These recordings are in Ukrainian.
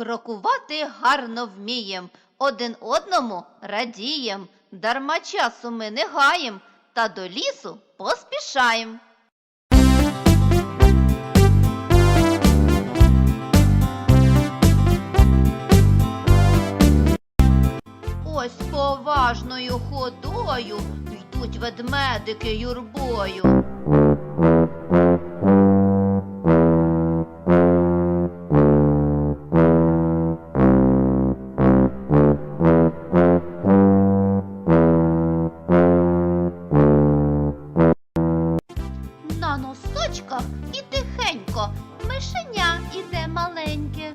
Крокувати гарно вмієм, один одному радієм, дарма часу ми не гаєм, та до лісу поспішаєм. Ось поважною ходою йдуть ведмедики юрбою. І тихенько мишеня іде маленьке.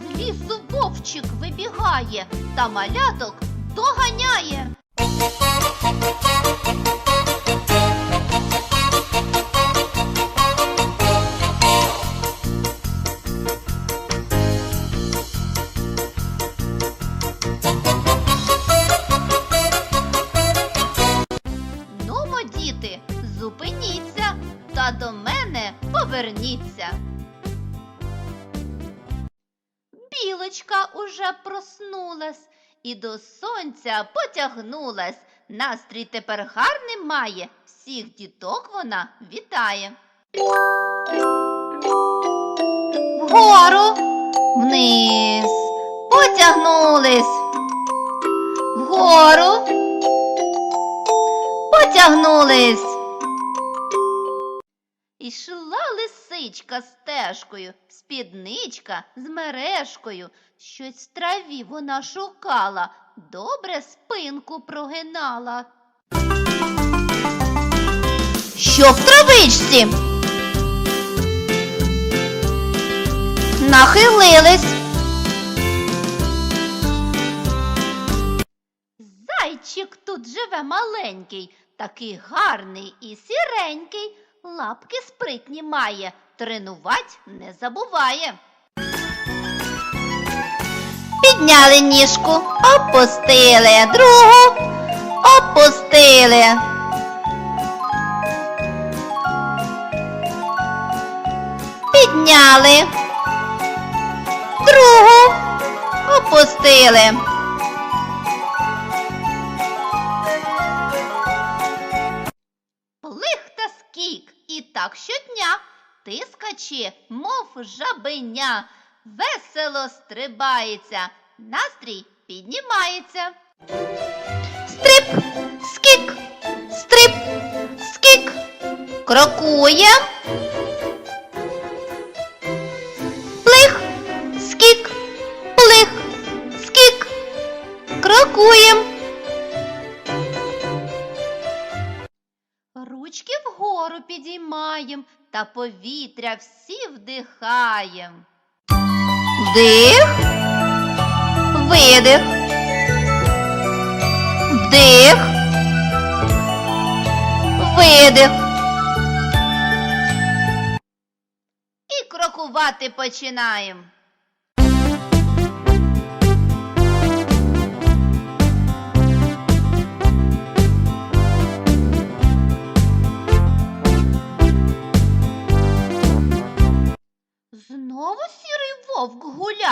З лісу вибігає та маляток діти, зупиніться та до мене поверніться. Білочка уже проснулась і до сонця потягнулась. Настрій тепер гарний має, всіх діток вона вітає. Вгору, вниз, потягнулись. Вгору, потягнулись. Ішла лисичка стежкою, спідничка з мережкою. Щось в траві вона шукала, добре спинку прогинала. Що в травичці? Нахилились. Зайчик тут живе маленький, такий гарний і сіренький, лапки спритні має, тренувать не забуває. Підняли ніжку, опустили, другу опустили. Підняли, другу опустили. Так щодня тискачи, мов жабеня, весело стрибається, настрій піднімається. Стрип, скік, стрип, скік, крокує. Плих, скік, плих, скік, крокуєм. Ручки вгору підіймаєм та повітря всі вдихаєм. Вдих, видих. Вдих, видих. І крокувати починаємо.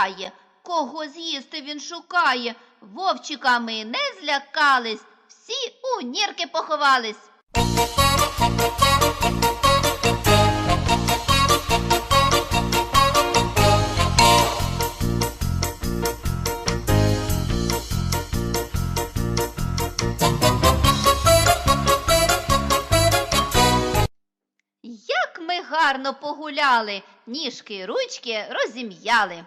Гуляє, кого з'їсти він шукає. Вовчиками не злякались, всі у нірки поховались. Як ми гарно погуляли, ніжки, ручки розім'яли.